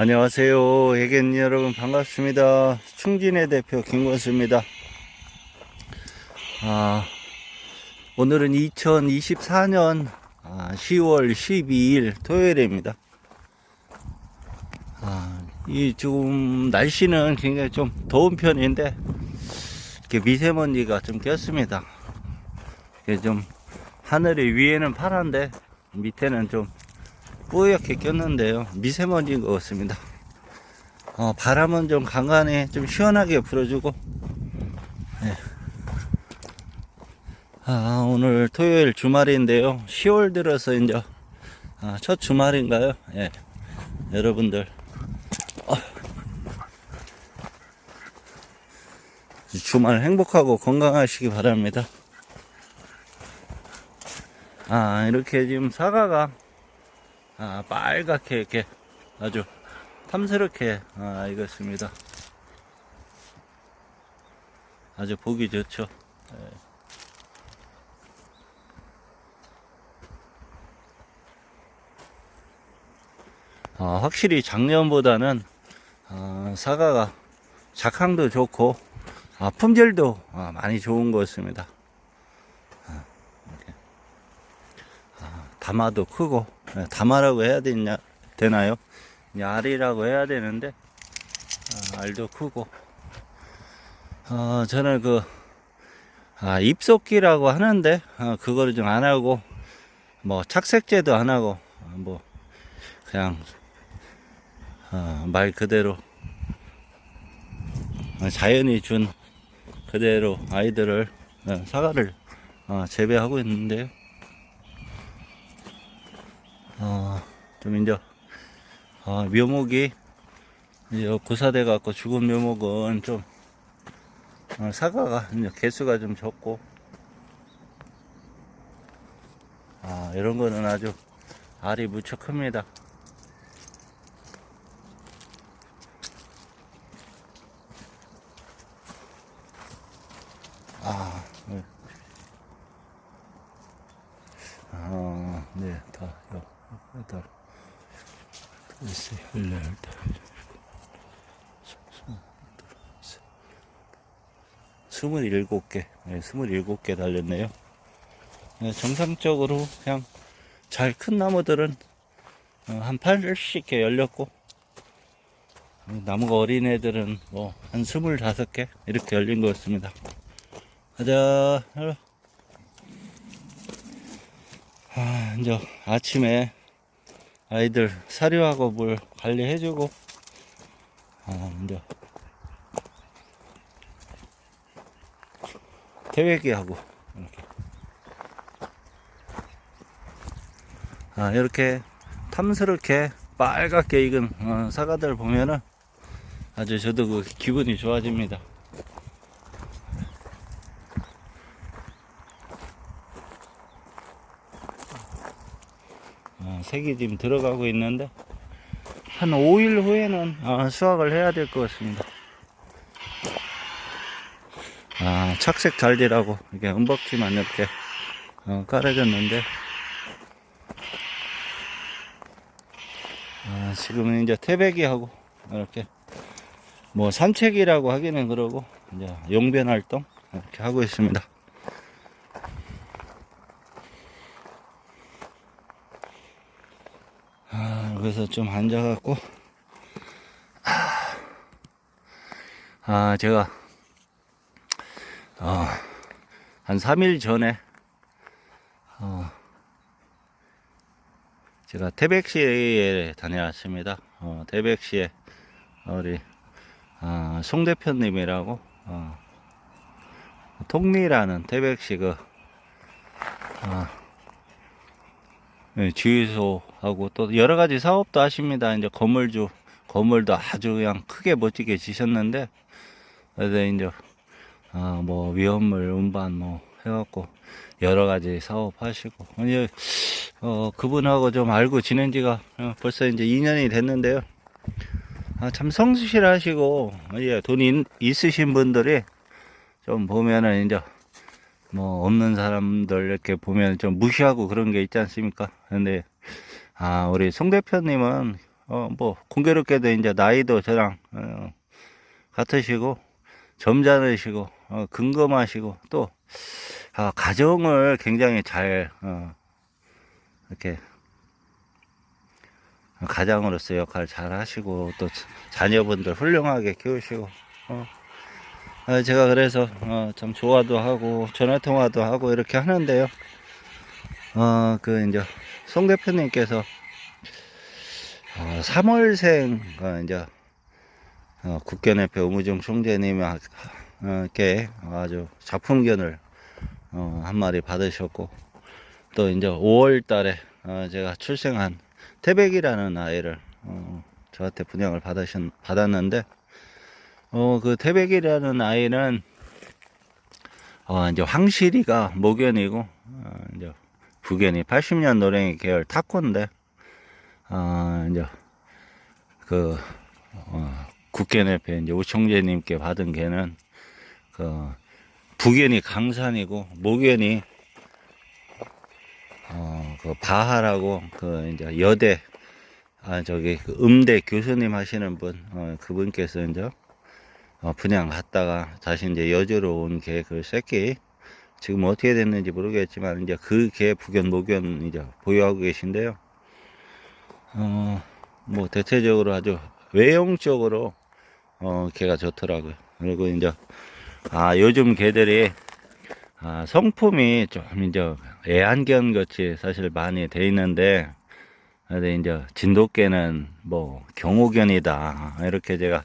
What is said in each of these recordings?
안녕하세요. 애견 여러분 반갑습니다. 충진의 대표 김건수입니다. 아, 오늘은 2024년 10월 12일 토요일입니다. 아, 이 지금 날씨는 굉장히 좀 더운 편인데 이렇게 미세먼지가 좀 꼈습니다. 이게 좀 하늘이 위에는 파란데 밑에는 좀 뿌옇게 꼈는데요. 미세먼지인 것 같습니다. 어, 바람은 좀 간간히 좀 시원하게 불어주고, 예. 아, 오늘 토요일 주말인데요. 10월 들어서 이제, 아, 첫 주말인가요? 예. 여러분들. 어. 주말 행복하고 건강하시기 바랍니다. 아, 이렇게 지금 사과가 아, 빨갛게 이렇게 아주 탐스럽게 아, 익었습니다. 아주 보기 좋죠. 예. 아, 확실히 작년보다는 아, 사과가 작황도 좋고 아, 품질도 아, 많이 좋은 것 같습니다. 아. 아, 담아도 크고 네, 담아라고 해야 되냐, 되나요? 알이라고 해야 되는데, 아, 알도 크고, 어, 저는 그, 아, 입속기라고 하는데, 어, 그거를 좀 안 하고, 뭐, 착색제도 안 하고, 어, 뭐, 그냥, 어, 말 그대로, 어, 자연이 준 그대로 아이들을, 어, 사과를, 어, 재배하고 있는데요. 어, 좀 이제 어, 묘목이 이제 구사돼 갖고 죽은 묘목은 좀 어, 사과가 이제 개수가 좀 적고 아 이런 거는 아주 알이 무척 큽니다. 아, 네. 아, 네, 다, 여, 여덟, 둘셋, 열네, 열다, 스물일곱 개, 네, 스물일곱 개 달렸네요. 네, 정상적으로 그냥 잘 큰 나무들은 어, 한 80개 열렸고, 어, 나무가 어린 애들은 뭐 한 25개 이렇게 열린 것 같습니다. 가자. 아, 이제 아침에 아이들 사료하고 물 관리해주고, 아, 이제 태외기 하고, 이렇게. 아, 이렇게 탐스럽게 빨갛게 익은 어, 사과들 보면은 아주 저도 그 기분이 좋아집니다. 색이 지금 들어가고 있는데 한 5일 후에는 어, 수확을 해야 될 것 같습니다. 아, 착색 잘 되라고 이렇게 은박지만 이렇게 어, 깔아줬는데 아, 지금은 이제 태배기 하고 이렇게 뭐 산책이라고 하기는 그러고 이제 용변 활동 이렇게 하고 있습니다. 아, 여기서 좀 앉아갖고, 아, 제가, 어, 한 3일 전에, 어, 제가 태백시에 다녀왔습니다. 어, 태백시에 우리, 아, 송 대표님이라고, 어, 통리라는 태백시 그, 아, 예, 주유소 하고 또 여러 가지 사업도 하십니다. 이제 건물주, 건물도 아주 그냥 크게 멋지게 지셨는데, 그래서 이제, 아, 뭐, 위험물 운반 뭐, 해갖고, 여러 가지 사업 하시고, 이제, 어, 그분하고 좀 알고 지낸 지가 어, 벌써 이제 2년이 됐는데요. 아, 참 성실하시고, 예, 돈이 있으신 분들이 좀 보면은 이제, 뭐 없는 사람들 이렇게 보면 좀 무시하고 그런 게 있지 않습니까? 근데 아 우리 송 대표님은 어, 뭐, 공교롭게도 이제 나이도 저랑, 어, 같으시고, 점잖으시고, 어, 근검하시고, 또, 아, 가정을 굉장히 잘, 어, 이렇게, 가장으로서 역할 잘 하시고, 또 자녀분들 훌륭하게 키우시고, 어, 아, 제가 그래서, 어, 참 좋아도 하고, 전화 통화도 하고, 이렇게 하는데요. 어, 그, 이제, 송 대표님께서, 어, 3월생, 어, 이제, 어, 국견협회 우무중 총재님께 아주 작품견을, 어, 한 마리 받으셨고, 또 이제 5월 달에, 어, 제가 출생한 태백이라는 아이를, 어, 저한테 분양을 받으셨, 받았는데, 어, 그 태백이라는 아이는, 어, 이제 황실이가 모견이고, 어, 이제 부견이 80년 노랭이 계열 타코인데, 어, 이제, 그, 어, 국견협회 이제 우총재님께 받은 개는, 그, 부견이 강산이고, 모견이, 어, 그, 바하라고, 그, 이제 여대, 아, 저기, 그 음대 교수님 하시는 분, 어, 그분께서 이제, 어, 분양 갔다가 다시 이제 여주로 온 개 그 새끼 지금 어떻게 됐는지 모르겠지만 이제 그 개 부견 모견 이제 보유하고 계신데요. 어, 뭐 대체적으로 아주 외형적으로 어, 개가 좋더라고요. 그리고 이제 아 요즘 개들이 아, 성품이 좀 이제 애완견 같이 사실 많이 돼 있는데 근데 이제 진돗개는 뭐 경호견이다 이렇게 제가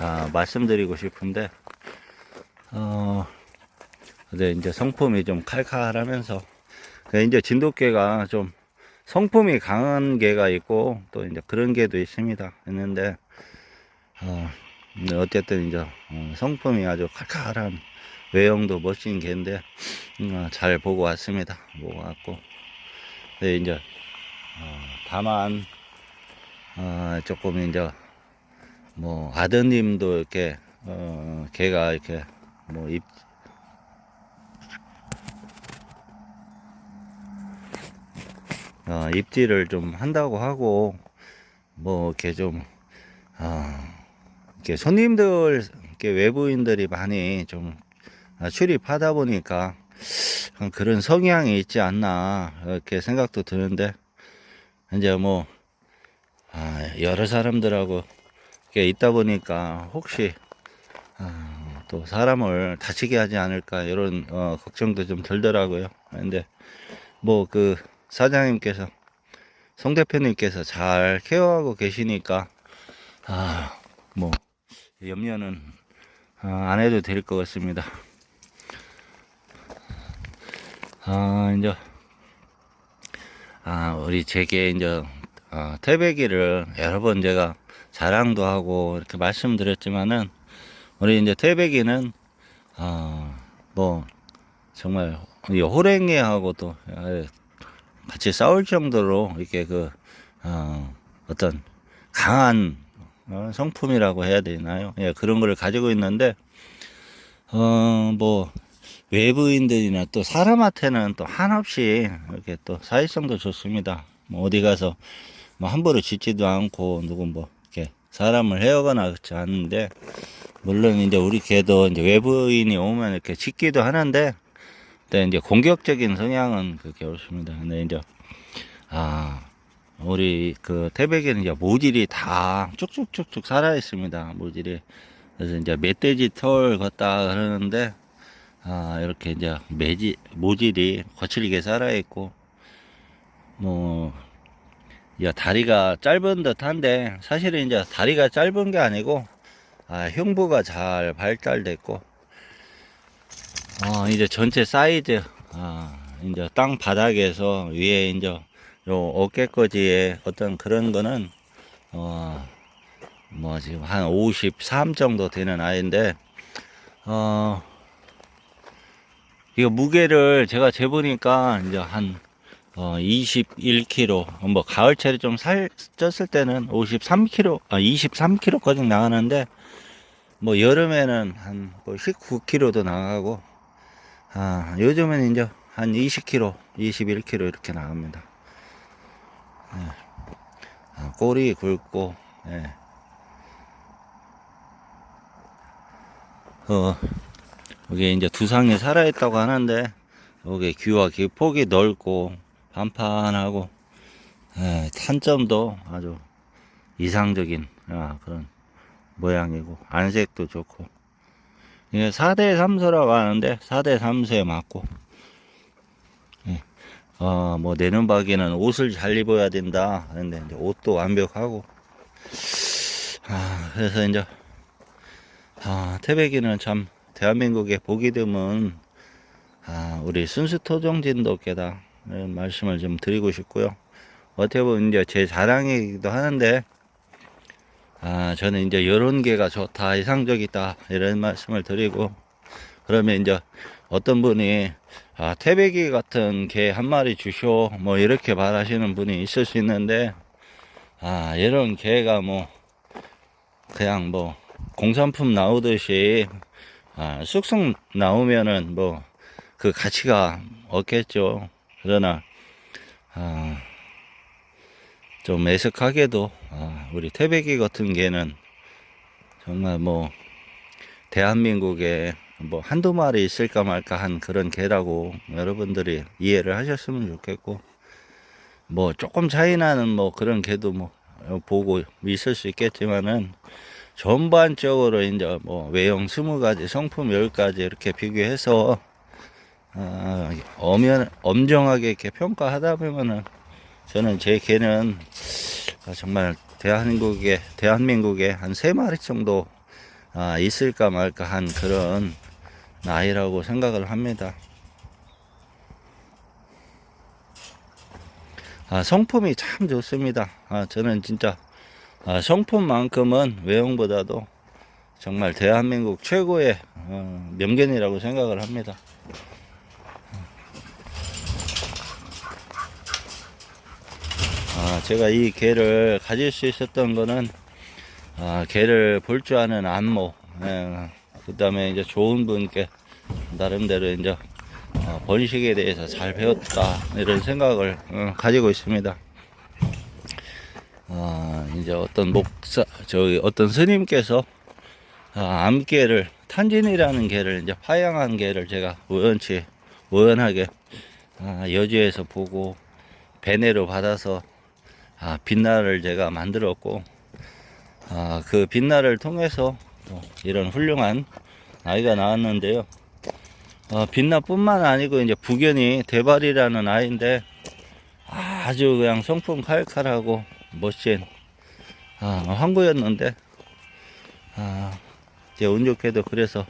아, 말씀드리고 싶은데 어 근데 이제 성품이 좀 칼칼하면서 그 이제 진돗개가 좀 성품이 강한 개가 있고 또 이제 그런 개도 있습니다. 있는데 어 어쨌든 이제 어, 성품이 아주 칼칼한 외형도 멋진 개인데 음, 잘 보고 왔습니다. 보고 왔고. 근데 이제 어, 다만 어, 조금 이제 뭐 아드님도 이렇게 어 걔가 이렇게 뭐 입 어, 입질을 좀 한다고 하고 뭐 이렇게 좀 어, 이렇게 손님들 이렇게 외부인들이 많이 좀 아, 출입하다 보니까 그런 성향이 있지 않나 이렇게 생각도 드는데 이제 뭐 아, 여러 사람들하고 이렇게 있다 보니까 혹시 아, 또 사람을 다치게 하지 않을까 이런 어, 걱정도 좀 들더라고요. 근데 뭐그 사장님께서 송 대표님께서 잘 케어하고 계시니까 아 뭐 염려는 아, 안 해도 될 것 같습니다. 아 이제 아 우리 제게 이제 아, 태백이를 여러 번 제가 자랑도 하고 이렇게 말씀드렸지만은 우리 이제 태백이는 아뭐 정말 이 호랭이하고도 같이 싸울 정도로 이렇게 그 어, 어떤 강한 어, 성품이라고 해야 되나요? 예, 그런 걸 가지고 있는데 어 뭐 외부인들이나 또 사람한테는 또 한없이 이렇게 또 사회성도 좋습니다. 뭐 어디 가서 뭐 함부로 짖지도 않고 누구 뭐 이렇게 사람을 해오거나 그렇지 않은데 물론 이제 우리 개도 이제 외부인이 오면 이렇게 짖기도 하는데 근데 이제 공격적인 성향은 그렇게 없습니다. 근데 이제 아 우리 그 태백에는 이제 모질이 다 쭉쭉쭉쭉 살아 있습니다. 모질이 그래서 이제 멧돼지 털 걷다 그러는데 아 이렇게 이제 매지 모질이 거칠게 살아 있고 뭐 야, 다리가 짧은 듯한데 사실은 이제 다리가 짧은 게 아니고 아, 흉부가 잘 발달됐고 어, 이제 전체 사이즈 아, 이제 땅 바닥에서 위에 이제 요 어깨까지의 어떤 그런 거는 어, 뭐 지금 한 53 정도 되는 아이인데 어, 이거 무게를 제가 재보니까 이제 한 어, 21kg, 뭐, 가을철에 좀 살, 쪘을 때는 53kg, 아, 23kg까지 나가는데, 뭐, 여름에는 한, 뭐 19kg도 나가고, 아, 요즘은 이제 한 20kg, 21kg 이렇게 나갑니다. 네. 아, 꼬리 굵고, 예. 어, 여기 이제 두상이 살아있다고 하는데, 여기 귀와 귀 폭이 넓고, 판판하고, 예, 탄점도 아주 이상적인 아, 그런 모양이고, 안색도 좋고, 이게 4대 3소라고 하는데, 4대 3소에 맞고, 예. 어, 뭐, 내는 박이는 옷을 잘 입어야 된다. 하는데, 이제 옷도 완벽하고, 아, 그래서 이제, 아, 태백이는 참, 대한민국에 보기 드문, 아, 우리 순수 토종진도 께다. 이런 말씀을 좀 드리고 싶고요. 어떻게 보면 이제 제 자랑이기도 하는데, 아, 저는 이제 개가 좋다, 이상적이다, 이런 말씀을 드리고, 그러면 이제 어떤 분이, 아, 태백이 같은 개 한 마리 주쇼, 뭐, 이렇게 말하시는 분이 있을 수 있는데, 아, 이런 개가 뭐, 그냥 뭐, 공산품 나오듯이, 아, 쑥쑥 나오면은 뭐, 그 가치가 없겠죠. 그러나, 아, 좀 애석하게도, 아, 우리 태백이 같은 개는 정말 뭐, 대한민국에 뭐 한두 마리 있을까 말까 한 그런 개라고 여러분들이 이해를 하셨으면 좋겠고, 뭐 조금 차이 나는 뭐 그런 개도 뭐 보고 있을 수 있겠지만은 전반적으로 이제 뭐 외형 스무 가지, 성품 열 가지 이렇게 비교해서 아, 엄연, 엄정하게 이렇게 평가하다 보면은 저는 제 개는 아, 정말 대한민국에 대한민국에 한 세 마리 정도 아, 있을까 말까 한 그런 나이라고 생각을 합니다. 아, 성품이 참 좋습니다. 아, 저는 진짜 아, 성품만큼은 외형보다도 정말 대한민국 최고의 어, 명견이라고 생각을 합니다. 아, 제가 이 개를 가질 수 있었던 거는 아, 개를 볼 줄 아는 안모, 예, 그 다음에 이제 좋은 분께 나름대로 이제 어, 번식에 대해서 잘 배웠다 이런 생각을 어, 가지고 있습니다. 아, 이제 어떤 목사, 저기 어떤 스님께서 아, 암개를 탄진이라는 개를 이제 파양한 개를 제가 우연치 우연하게 아, 여주에서 보고 배내로 받아서 아, 빛날을 제가 만들었고 아, 그 빛날을 통해서 또 이런 훌륭한 아이가 나왔는데요. 어, 빛나뿐만 아니고 이제 부견이 대발이라는 아이인데 아주 그냥 성품 칼칼하고 멋진 아, 황구였는데 아, 이제 운 좋게도 그래서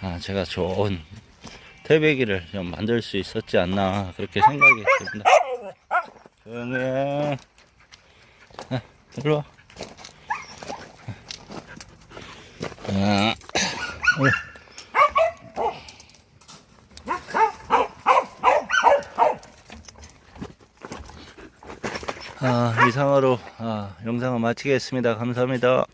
아, 제가 좋은 태배기를 좀 만들 수 있었지 않나 그렇게 생각이 듭니다. 해. 아, 일로 와. 아, 아, 이상으로 아, 영상을 마치겠습니다. 감사합니다.